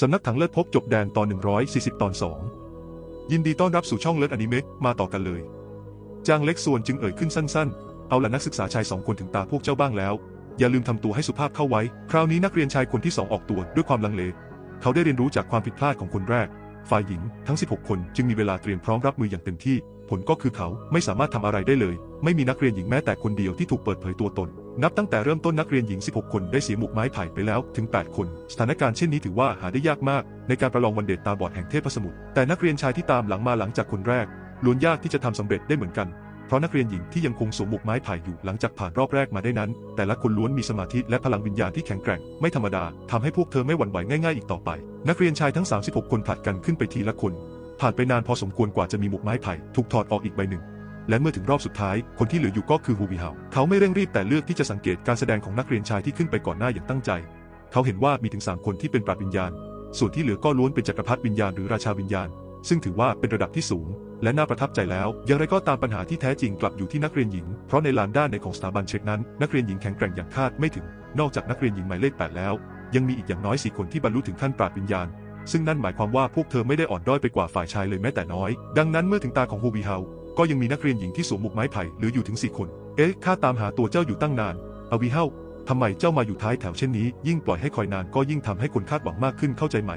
สำนักถังเลิศพบจบแดนตอน 140 ตอน 2 ยินดีต้อนรับสู่ช่องเลิศอนิเมะมาต่อกันเลย จางเล็กส่วนจึงเอ่ยขึ้นสั้นๆ เอาละนักศึกษาชายสองคนถึงตาพวกเจ้าบ้างแล้ว อย่าลืมทำตัวให้สุภาพเข้าไว้ คราวนี้นักเรียนชายคนที่สองออกตัวด้วยความลังเล เขาได้เรียนรู้จากความผิดพลาดของคนแรก ฝ่ายหญิงทั้ง 16 คนจึงมีเวลาเตรียมพร้อมรับมืออย่างเต็มที่ ผลก็คือเขาไม่สามารถทำอะไรได้เลย ไม่มีนักเรียนหญิงแม้แต่คนเดียวที่ถูกเปิดเผยตัวตน นับตั้งแต่เริ่มต้นนักเรียนหญิง 16 คนได้เสียหมุกไม้ไผ่ไปแล้วถึง 8 คน สถานการณ์เช่นนี้ถือว่าหาได้ยากมาก ในการประลองวันเดทตาบอดแห่งเทพสมุทร แต่นักเรียนชายที่ตามหลังมาหลังจากคนแรกล้วนยากที่จะทำสำเร็จได้เหมือนกัน เพราะนักเรียนหญิงที่ยังคงสวมหมวกไม้ไผ่อยู่หลังจากผ่านรอบแรกมาได้นั้น แต่ละคนล้วนมีสมาธิและพลังวิญญาณที่แข็งแกร่ง ไม่ธรรมดาทำให้พวกเธอไม่หวั่นไหวง่ายๆอีกต่อไป นักเรียนชายทั้ง 36 คนผลัดกันขึ้นไปทีละคน ผ่านไปนานพอสมควรกว่าจะมีหมวกไม้ไผ่ถูกถอดออกอีกใบหนึ่ง และเมื่อถึงรอบสุดท้าย คนที่เหลืออยู่ก็คือฮูบิเฮาเขาไม่เร่งรีบแต่เลือกที่จะสังเกตการแสดงของนักเรียนชายที่ขึ้นไปก่อนหน้าอย่างตั้งใจ เขาเห็นว่ามีถึง3คนที่เป็นปราดวิญญาณ ส่วนที่เหลือก็ล้วนเป็นจักรพรรดิวิญญาณหรือราชาวิญญาณ ซึ่งถือว่าเป็นระดับที่สูง และน่าประทับใจแล้ว อย่างไรก็ตามปัญหาที่แท้จริงกลับอยู่ที่นักเรียนหญิง เพราะในลานด้านในของสถาบันเช็คนั้น นักเรียนหญิงแข็งแกร่งอย่างคาดไม่ถึง นอกจากนักเรียนหญิงหมายเลข 8 แล้ว ยังมีอีกอย่างน้อยสี่คนที่บรรลุถึงขั้นปราดวิญญาณซึ่งนั่นหมายความว่าพวกเธอไม่ได้อ่อนด้อยไปกว่าฝ่ายชายเลยแม้แต่น้อย ดังนั้นเมื่อถึงตาของฮูบีเฮา ก็ยังมีนักเรียนหญิงที่สวมหมวกไม้ไผ่เหลืออยู่ถึง4คน เอ๊ะข้าตามหาตัวเจ้าอยู่ตั้งนาน อวีเฮาทำไมเจ้ามาอยู่ท้ายแถวเช่นนี้ ยิ่งปล่อยให้คอยนานก็ยิ่งทำให้คนคาดหวังมากขึ้นเข้าใจไหม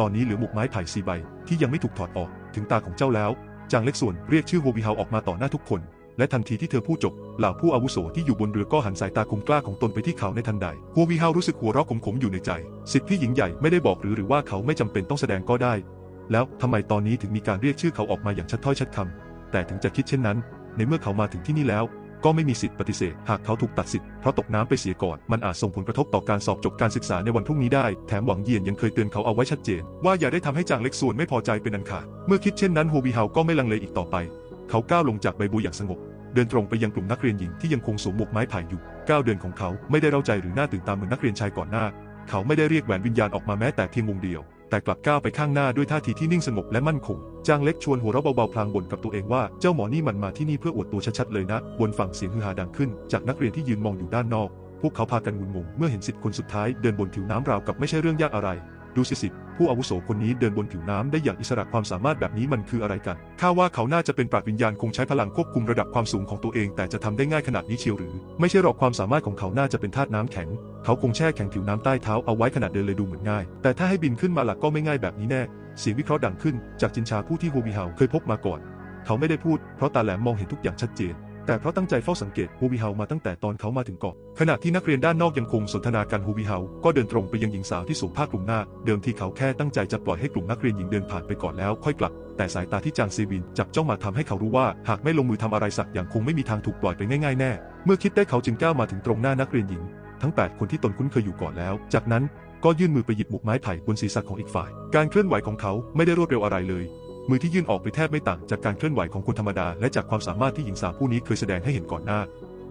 ตอนนี้เหลือหมวกไม้ไผ่สี่ใบ ที่ยังไม่ถูกถอดออก ถึงตาของเจ้าแล้ว จางเล็กส่วนเรียกชื่อโฮวีเฮาออกมาต่อหน้าทุกคน และทันทีที่เธอพูดจบ เหล่าผู้อาวุโสที่อยู่บนเรือก็หันสายตาคมกล้าของตนไปที่เขาในทันใดโฮวีเฮารู้สึกหัวเราะขมๆอยู่ในใจ สิทธิพี่หญิงใหญ่ไม่ได้บอกหรือหรือว่าเขาไม่จำเป็นต้องแสดงก็ได้ แล้วทำไมตอนนี้ถึงมีการเรียกชื่อเขาออกมาอย่างชัดถ้อยชัดคำ แต่ถึงจะคิดเช่นนั้น ในเมื่อเขามาถึงที่นี่แล้ว ก็ไม่มีสิทธิ์ปฏิเสธ หากเขาถูกตัดสิทธิ์เพราะตกน้ำไปเสียก่อน มันอาจส่งผลกระทบต่อการสอบจบการศึกษาในวันพรุ่งนี้ได้ แถมหวังเยียนยังเคยเตือนเขาเอาไว้ชัดเจน ว่าอย่าได้ทำให้จางเล็กส่วนไม่พอใจเป็นอันขาด เมื่อคิดเช่นนั้นโฮบีเฮาก็ไม่ลังเลอีกต่อไป เขาก้าวลงจากใบบัวอย่างสงบ เดินตรงไปยังกลุ่มนักเรียนหญิงที่ยังคงสวมหมวกไม้ไผ่อยู่ก้าวเดินของเขาไม่ได้เร้าใจหรือหน่าตื่นตาเหมือนนักเรียนชายก่อนหน้า เขาไม่ได้เรียกแหวนวิญญาณออกมาแม้แต่เพียงวงเดียว แต่กลับก้าวไปข้างหน้าด้วยท่าทีที่นิ่งสงบและมั่นคง จางเล็กชวนหัวเราะเบาๆพลางบ่นกับตัวเองว่าเจ้าหมอนี่มันมาที่นี่เพื่ออวดตัวชัดๆเลยนะ บนฝั่งเสียงฮือฮาดังขึ้น จากนักเรียนที่ยืนมองอยู่ด้านนอก พวกเขาพากันงุนงงเมื่อเห็นสิทธิ์คนสุดท้ายเดินบนผิวน้ำราวกับไม่ใช่เรื่องยากอะไร ดูสิสิผู้อาวุโสคนนี้เดินบนผิวน้ำได้อย่างอิสระความสามารถแบบนี้มันคืออะไรกัน ข้าว่าเขาน่าจะเป็นปราดวิญญาณคงใช้พลังควบคุมระดับความสูงของตัวเอง แต่จะทำได้ง่ายขนาดนี้เชียวหรือ ไม่ใช่หรอกความสามารถของเขาน่าจะเป็นธาตุน้ำแข็ง เขาคงแช่แข็งผิวน้ำใต้เท้าเอาไว้ขนาดเดินเลยดูเหมือนง่าย แต่ถ้าให้บินขึ้นมาหลักก็ไม่ง่ายแบบนี้แน่ เสียงวิเคราะห์ดังขึ้น จากจินชาผู้ที่ฮูบิเฮาเคยพบมาก่อน เขาไม่ได้พูด เพราะตาแหลมมองเห็นทุกอย่างชัดเจน แต่เพราะตั้งใจเฝ้าสังเกตฮูบิเฮามาตั้งแต่ตอนเขามาถึงเกาะขณะที่นักเรียนด้านนอกยังคงสนทนากันฮูบิเฮาก็เดินตรงไปยังหญิงสาวที่สวมผ้าคลุมหน้า เดิมทีเขาแค่ตั้งใจจะปล่อยให้กลุ่มนักเรียนหญิงเดินผ่านไปก่อนแล้วค่อยกลับ แต่สายตาที่จางเซบินจับจ้องมาทำให้เขารู้ว่า หากไม่ลงมือทำอะไรสักอย่างคงไม่มีทางถูกปล่อยไปง่ายๆแน่ เมื่อคิดได้เขาจึงก้าวมาถึงตรงหน้านักเรียนหญิง ทั้ง 8 คนที่ตนคุ้นเคยอยู่ก่อนแล้ว จากนั้นก็ยื่นมือไปหยิบหมวกไม้ไผ่บนศีรษะของอีกฝ่าย การเคลื่อนไหวของเขาไม่ได้รวดเร็วอะไรเลย มือที่ยื่นออกไปแทบไม่ต่างจากการเคลื่อนไหวของคนธรรมดาและจากความสามารถที่หญิงสาวผู้นี้เคยแสดงให้เห็นก่อนหน้า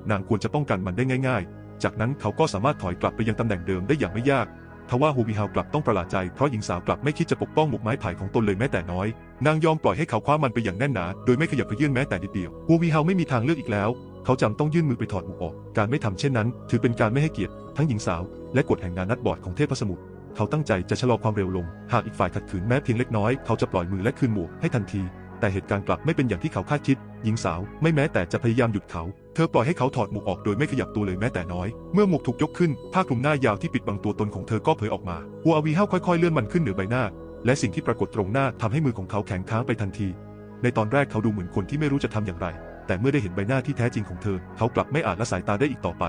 นางควรจะป้องกันมันได้ง่าย ๆ จากนั้นเขาก็สามารถถอยกลับไปยังตำแหน่งเดิมได้อย่างไม่ยากทว่าฮูบิฮาวกลับต้องประหลาดใจเพราะหญิงสาวกลับไม่คิดจะปกป้องหมวกไม้ไผ่ของตนเลยแม้แต่น้อย นางยอมปล่อยให้เขาคว้ามันไปอย่างแน่นหนา โดยไม่ขยับเขยื่นแม้แต่นิดเดียวฮูบิฮาวไม่มีทางเลือกอีกแล้ว เขาจำต้องยื่นมือไปถอดหมวกออก การไม่ทำเช่นนั้น ถือเป็นการไม่ให้เกียรติทั้งหญิงสาวและกฎแห่งงานนัดบอร์ดของเทพสมุทร เขาตั้งใจจะชะลอความเร็วลง หากอีกฝ่ายขัดขืนแม้เพียงเล็กน้อย เขาจะปล่อยมือและคืนหมวกให้ทันที แต่เหตุการณ์กลับไม่เป็นอย่างที่เขาคาดคิด หญิงสาวไม่แม้แต่จะพยายามหยุดเขา เธอปล่อยให้เขาถอดหมวกออกโดยไม่ขยับตัวเลยแม้แต่น้อย เมื่อหมวกถูกยกขึ้น ผ้าคลุมหน้ายาวที่ปิดบังตัวตนของเธอก็เผยออกมาหัวอวีห้าวค่อยๆเลื่อนมันขึ้นเหนือใบหน้า และสิ่งที่ปรากฏตรงหน้าทำให้มือของเขาแข็งค้างไปทันที ในตอนแรกเขาดูเหมือนคนที่ไม่รู้จะทำอย่างไร แต่เมื่อได้เห็นใบหน้าที่แท้จริงของเธอ เขากลับไม่อาจละสายตาได้อีกต่อไป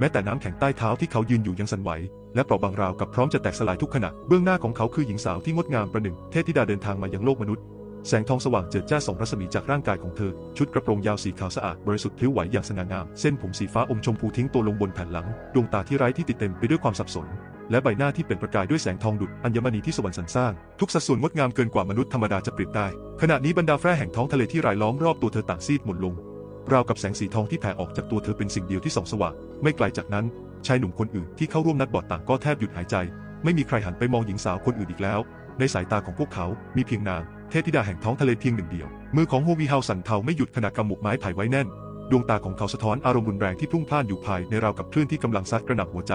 แม้แต่น้ำแข็งใต้เท้าที่เขายืนอยู่ยังสั่นไหว และเปราะบางราวกับพร้อมจะแตกสลายทุกขณะ เบื้องหน้าของเขาคือหญิงสาวที่งดงามประหนึ่ง เทพธิดาเดินทางมายังโลกมนุษย์ แสงทองสว่างเจิดจ้าส่องรัศมีจากร่างกายของเธอ ชุดกระโปรงยาวสีขาวสะอาด บริสุทธิ์พลิ้วไหวอย่างสง่างาม เส้นผมสีฟ้าอมชมพูทิ้งตัวลงบนแผ่นหลัง ดวงตาที่ไร้ที่ติดเต็มไปด้วยความสับสน และใบหน้าที่เป็นประกายด้วยแสงทองดุจอัญมณีที่สวรรค์สรรสร้าง ทุกสัดส่วนงดงามเกินกว่ามนุษย์ธรรมดาจะเปรียบได้ ขณะนี้บรรดาแฟร่แห่งท้องทะเลที่รายล้อมรอบตัวเธอต่างซีดหมดลง ราวกับแสงสีทองที่แผ่ออกจากตัวเธอเป็นสิ่งเดียวที่ส่องสว่าง ไม่ไกลจากนั้นชายหนุ่มคนอื่นที่เข้าร่วมนัดบอดต่างก็แทบหยุดหายใจ ไม่มีใครหันไปมองหญิงสาวคนอื่นอีกแล้ว ในสายตาของพวกเขา มีเพียงนาง เทพธิดาแห่งท้องทะเลเพียงหนึ่งเดียว มือของโฮวีเฮาสั่นเทาไม่หยุดขณะกำหมวกไม้ไผ่ไว้แน่น ดวงตาของเขาสะท้อนอารมณ์รุนแรงที่พุ่งพล่านอยู่ภายในราวกับคลื่นที่กำลังซัดกระหน่ำหัวใจ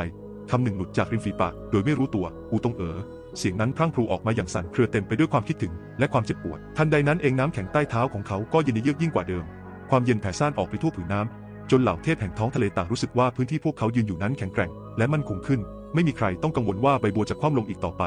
คำหนึ่งหลุดจากริมฝีปากโดยไม่รู้ตัว อูตงเอ๋อเสียงนั้นพรั่งพรูออกมาอย่างสั่นเครือเต็มไปด้วยความคิดถึง และความเจ็บปวด ทันใดนั้นเองน้ำแข็งใต้เท้าของเขาก็เย็นเยือกยิ่งกว่าเดิม ความเย็นแผ่ซ่านออกไปทั่วผืนน้ำจนเหล่าเทพแห่งท้องทะเลต่างรู้สึกว่าพื้นที่พวกเขายืนอยู่นั้นแข็งแกร่ง และมั่นคงขึ้น ไม่มีใครต้องกังวลว่าใบบัวจะคว่ำลงอีกต่อไป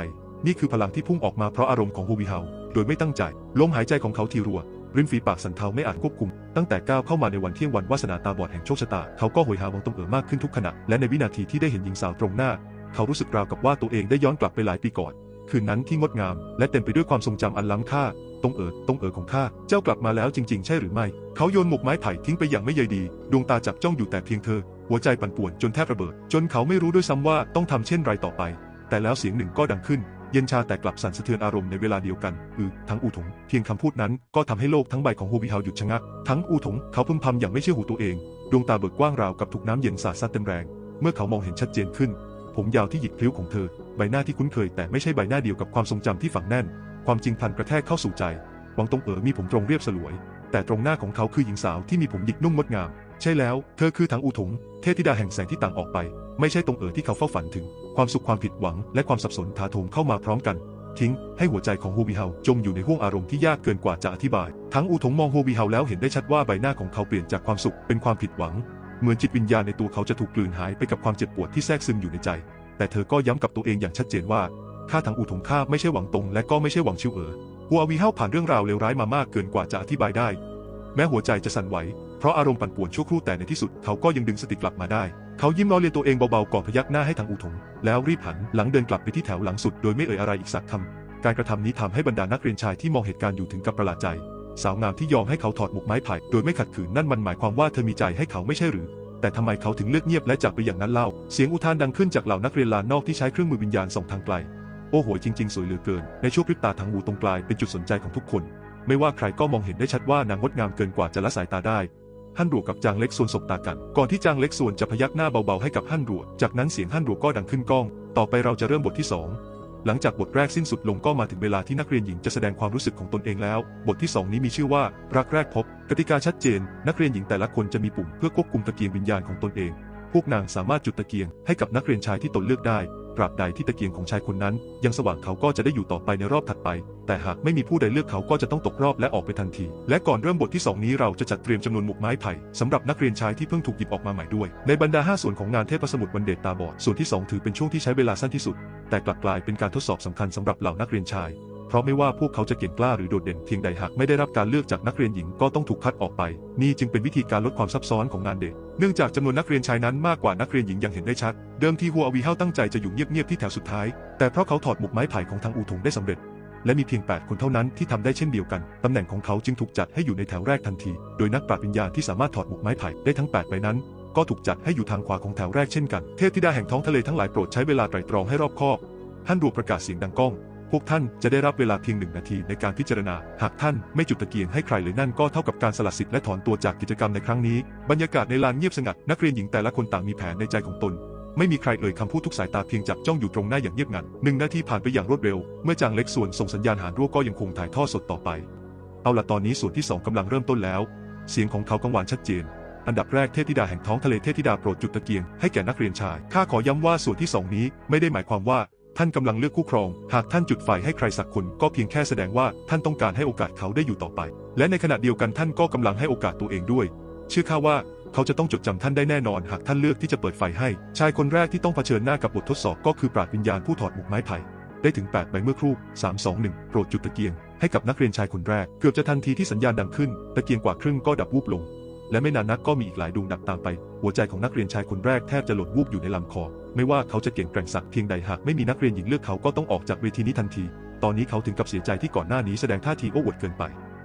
นี่คือพลังที่พุ่งออกมาเพราะอารมณ์ของฮูวิเฮาโดยไม่ตั้งใจลมหายใจของเขาทีรัวริมฝีปากสันเทาไม่อาจควบคุม ตั้งแต่ก้าวเข้ามาในวันเที่ยงวันวาสนาตาบอดแห่งโชคชะตา เขาก็โหยหาวังตงเอ๋อมากขึ้นทุกขณะ และในวินาทีที่ได้เห็นหญิงสาวตรงหน้า เขารู้สึกราวกับว่าตัวเองได้ย้อนกลับไปหลายปีก่อน คืนนั้นที่งดงาม และเต็มไปด้วยความทรงจำอันล้ำค่า ตรงเอ๋อตรงเอ๋อของข้า เจ้ากลับมาแล้วจริง ๆ ใช่หรือไม่ เขาโยนหมกไม้ไผ่ทิ้งไปอย่างไม่ใยดี ดวงตาจับจ้องอยู่แต่เพียงเธอ หัวใจปั่นป่วนจนแทบระเบิด จนเขาไม่รู้ด้วยซ้ำว่าต้องทำเช่นไรต่อไป แต่แล้วเสียงหนึ่งก็ดังขึ้น เย็นชาแต่กลับสั่นสะเทือนอารมณ์ในเวลาเดียวกัน อือทั้งอูถง เพียงคำพูดนั้นก็ทำให้โลกทั้งใบของโฮบิเฮาหยุดชะงัก ทั้งอูถงเขาพึมพำอย่างไม่เชื่อหูตัวเอง ดวงตาเบิกกว้างราวกับถูกน้ำเย็นสาดซัดเต็มแรง เมื่อเขามองเห็นชัดเจนขึ้น ผมยาวที่หยิกพลิ้วของเธอ ใบหน้าที่คุ้นเคยแต่ไม่ใช่ใบหน้าเดียวกับความทรงจำที่ฝังแน่น ความจริงพันกระแทกเข้าสู่ใจ หวังตงเอ๋อมีผมตรงเรียบสลวย แต่ตรงหน้าของเขาคือหญิงสาวที่มีผมหยิกนุ่มงดงาม ใช่แล้ว เธอคือถังอูถง เทพธิดาแห่งแสงที่ต่างออกไป ไม่ใช่ตรงเอ๋อที่เขาเฝ้าฝันถึง ความสุขความผิดหวัง และความสับสนถาโถมเข้ามาพร้อมกัน ทิ้ง ให้หัวใจของฮูบิเฮาจมอยู่ในห้วงอารมณ์ที่ยากเกินกว่าจะอธิบาย ทั้งอูถงมองฮูบิเฮาแล้วเห็นได้ชัดว่าใบหน้าของเขาเปลี่ยนจากความสุขเป็นความผิดหวัง เหมือนจิตวิญญาณในตัวเขาจะถูกกลืนหายไปกับความเจ็บปวดที่แทรกซึมอยู่ในใจ แต่เธอก็ย้ำกับตัวเองอย่างชัดเจนว่า ข้าทั้งอูถงข้าไม่ใช่หวังตรงและก็ไม่ใช่หวังชิวเอ๋อหัววีเฮาผ่านเรื่องราวเลวร้ายมามากเกินกว่าจะอธิบายได้ แม้หัวใจจะสั่นไหว เพราะอารมณ์ปั่นป่วนชั่วครู่แต่ในที่สุดเขาก็ยังดึงสติกลับมาได้ เขายิ้มล้อเลียนตัวเองเบาๆก่อนพยักหน้าให้ทางอูถง แล้วรีบหันหลังเดินกลับไปที่แถวหลังสุดโดยไม่เอ่ยอะไรอีกสักคำการกระทำนี้ทำให้บรรดานักเรียนชายที่มองเหตุการณ์อยู่ถึงกับประหลาดใจ สาวงามที่ยอมให้เขาถอดหมวกไม้ไผ่โดยไม่ขัดขืนนั่นมันหมายความว่าเธอมีใจให้เขาไม่ใช่หรือแต่ทำไมเขาถึงเลือกเงียบและจากไปอย่างนั้นเล่า เสียงอุทานดังขึ้นจากเหล่านักเรียนลานนอกที่ใช้เครื่องมือวิญญาณส่องทางไกล โอ้โหจริง ๆ สวยเหลือเกิน ในช่วงพริบตาทางหูตรงกลายเป็นจุดสนใจของทุกคน ไม่ว่าใครก็มองเห็นได้ชัดว่านางงดงามเกินกว่าจะละสายตาได้ฮั่นรัวกับจางเล็กส่วนสบตากัน ก่อนที่จางเล็กส่วนจะพยักหน้าเบาๆให้กับฮั่นรัวจากนั้นเสียงฮั่นรัวก็ดังขึ้นก้อง ต่อไปเราจะเริ่มบทที่สองหลังจากบทแรกสิ้นสุดลงก็มาถึงเวลาที่นักเรียนหญิงจะแสดงความรู้สึกของตนเองแล้ว บทที่ 2 นี้มีชื่อว่า รักแรกพบ กติกาชัดเจน นักเรียนหญิงแต่ละคนจะมีปุ่มเพื่อควบคุมตะเกียงวิญญาณของตนเอง พวกนางสามารถจุดตะเกียงให้กับนักเรียนชายที่ตนเลือกได้ ตราบใดที่ตะเกียงของชายคนนั้น ยังสว่างเขาก็จะได้อยู่ต่อไปในรอบถัดไป แต่หากไม่มีผู้ใดเลือกเขาก็จะต้องตกรอบและออกไปทันที และก่อนเริ่มบทที่ 2 นี้เราจะจัดเตรียมจำนวนหมุกไม้ไผ่สำหรับนักเรียนชายที่เพิ่งถูกหยิบออกมาใหม่ด้วย ในบรรดา 5 ส่วนของงานเทพสมุทรวันเดตตาบอดส่วนที่ 2 ถือเป็นช่วงที่ใช้เวลาสั้นที่สุด แต่กลับกลายเป็นการทดสอบสำคัญสำหรับเหล่านักเรียนชาย เพราะไม่ว่าพวกเขาจะเก่งกล้าหรือโดดเด่นเพียงใดหากไม่ได้รับการเลือกจากนักเรียนหญิงก็ต้องถูกคัดออกไป นี่จึงเป็นวิธีการลดความซับซ้อนของงานเด็ก เนื่องจากจำนวนนักเรียนชายนั้นมากกว่านักเรียนหญิงอย่างเห็นได้ชัด เดิมทีฮัววีเฮาตั้งใจจะอยู่เงียบๆที่แถวสุดท้าย แต่เพราะเขาถอดหมวกไม้ไผ่ของทางอูถงได้สำเร็จ และมีเพียง 8 คนเท่านั้นที่ทำได้เช่นเดียวกันตำแหน่งของเขาจึงถูกจัดให้อยู่ในแถวแรกทันที โดยนักปราชญ์วิญญาณที่สามารถถอดหมวกไม้ไผ่ได้ทั้ง 8 ใบนั้นก็ถูกจัดให้อยู่ทางขวาของแถวแรกเช่นกัน เทพธิดาแห่งท้องทะเลทั้งหลายโปรดใช้เวลาไตร่ตรองให้รอบคอบท่านรัวประกาศเสียงดังก้อง พวกท่านจะได้รับเวลาเพียงหนึ่งนาทีในการพิจารณา หากท่านไม่จุดตะเกียงให้ใครเลยนั่นก็เท่ากับการสละสิทธิ์และถอนตัวจากกิจกรรมในครั้งนี้ บรรยากาศในลานเงียบสงัด นักเรียนหญิงแต่ละคนต่างมีแผนในใจของตน ไม่มีใครเอ่ยคำพูดทุกสายตาเพียงจับจ้องอยู่ตรงหน้าอย่างเงียบงันหนึ่งนาทีผ่านไปอย่างรวดเร็ว เมื่อจางเล็กส่วนส่งสัญญาณหานรั่วก็ยังคงถ่ายทอดสดต่อไป เอาละตอนนี้ส่วนที่สองกำลังเริ่มต้นแล้ว เสียงของเขากังวานชัดเจนอันดับแรกเทพธิดาแห่งท้องทะเลเทพธิดาโปรดจุดตะเกียงให้แก่นักเรียนชาย ข้าขอย้ำว่าส่วนที่สองนี้ไม่ได้หมายความว่า ท่านกำลังเลือกคู่ครอง หากท่านจุดไฟให้ใครสักคนก็เพียงแค่แสดงว่าท่านต้องการให้โอกาสเขาได้อยู่ต่อไป และในขณะเดียวกันท่านก็กำลังให้โอกาสตัวเองด้วย เชื่อข้าว่าเขาจะต้องจดจำท่านได้แน่นอน หากท่านเลือกที่จะเปิดไฟให้ ชายคนแรกที่ต้องเผชิญหน้ากับบททดสอบก็คือปราดวิญญาณผู้ถอดหมวกไม้ไผ่ได้ถึง8ใบเมื่อครู่ 3 2 1 โปรดจุดตะเกียง ให้กับนักเรียนชายคนแรก เกือบจะทันทีที่สัญญาณดังขึ้น ตะเกียงกว่าครึ่งก็ดับวูบลง และไม่นานนักก็มีอีกหลายดวงดับตามไป หัวใจของนักเรียนชายคนแรกแทบจะหล่นวูบอยู่ในลำคอ ไม่ว่าเขาจะเก่งแกร่งสักเพียงใดหากไม่มีนักเรียนหญิงเลือกเขาก็ต้องออกจากเวทีนี้ทันที ตอนนี้เขาถึงกับเสียใจที่ก่อนหน้านี้แสดงท่าทีโอ้อวดเกินไป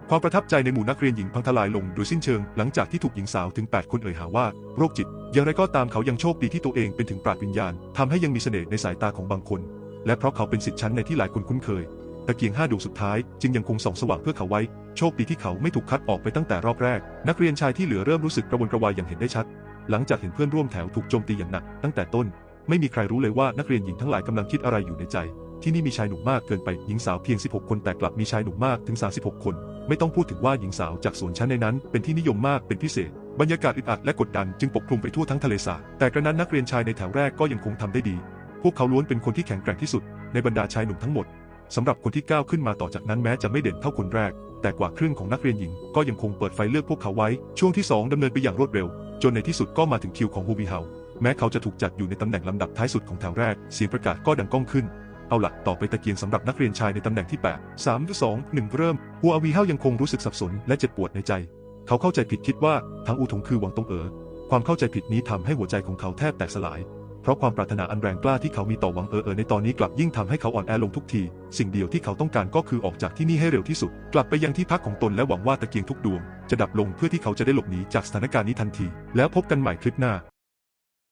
ความประทับใจในหมู่นักเรียนหญิงพังทลายลงโดยสิ้นเชิง หลังจากที่ถูกหญิงสาวถึง 8 คนเอ่ยหาว่าโรคจิต อย่างไรก็ตามเขายังโชคดีที่ตัวเองเป็นถึงปราดวิญญาณทำให้ยังมีเสน่ห์ในสายตาของบางคน และเพราะเขาเป็นสิทธิ์ชั้นในที่หลายคนคุ้นเคย ตะเกียงห้าดวงสุดท้ายจึงยังคงส่องสว่างเพื่อเขาไว้ โชคดีที่เขาไม่ถูกคัดออกไปตั้งแต่รอบแรก นักเรียนชายที่เหลือเริ่มรู้สึกกระวนกระวายอย่างเห็นได้ชัด หลังจากเห็นเพื่อนร่วมแถวถูกโจมตีอย่างหนัก ตั้งแต่ต้น ไม่มีใครรู้เลยว่านักเรียนหญิงทั้งหลายกำลังคิดอะไรอยู่ในใจ ที่นี่มีชายหนุ่มมากเกินไปหญิงสาวเพียง 16 คนแต่กลับมีชายหนุ่มมากถึง 36 คน ไม่ต้องพูดถึงว่าหญิงสาวจากส่วนชั้นในนั้น เป็นที่นิยมมากเป็นพิเศษบรรยากาศอึดอัดและกดดันจึงปกคลุมไปทั่วทั้งทะเลสาบแต่กระนั้นนักเรียนชายในแถวแรกก็ยังคงทำได้ดี พวกเขาล้วนเป็นคนที่แข็งแกร่งที่สุด ในบรรดาชายหนุ่มทั้งหมด สำหรับคนที่ก้าวขึ้นมาต่อจากนั้นแม้จะไม่เด่นเท่าคนแรก แต่กว่าครึ่งของนักเรียนหญิงก็ยังคงเปิดไฟเลือกพวกเขาไว้ ช่วงที่ 2ดำเนินไปอย่างรวดเร็ว จนในที่สุดก็มาถึงคิวของฮูบีเฮาแม้เขาจะถูกจัดอยู่ในตำแหน่งลำดับท้ายสุดของแถวแรก เสียงประกาศก็ดังก้องขึ้น เอาละต่อไปตะเกียงสำหรับนักเรียนชายในตำแหน่งที่ 8 3 2 1 เริ่มฮัวอาวีเฮายังคงรู้สึกสับสนและเจ็บปวดในใจ เขาเข้าใจผิดคิดว่าทั้งอูถงคือหวังตงเอ๋อความเข้าใจผิดนี้ทำให้หัวใจของเขาแทบแตกสลาย เพราะความปรารถนาอันแรงกล้าที่เขามีต่อหวังเออเออในตอนนี้กลับยิ่งทำให้เขาอ่อนแอลงทุกที สิ่งเดียวที่เขาต้องการก็คือออกจากที่นี่ให้เร็วที่สุด กลับไปยังที่พักของตนและหวังว่าตะเกียงทุกดวง จะดับลงเพื่อที่เขาจะได้หลบหนีจากสถานการณ์นี้ทันที แล้วพบกันใหม่คลิปหน้า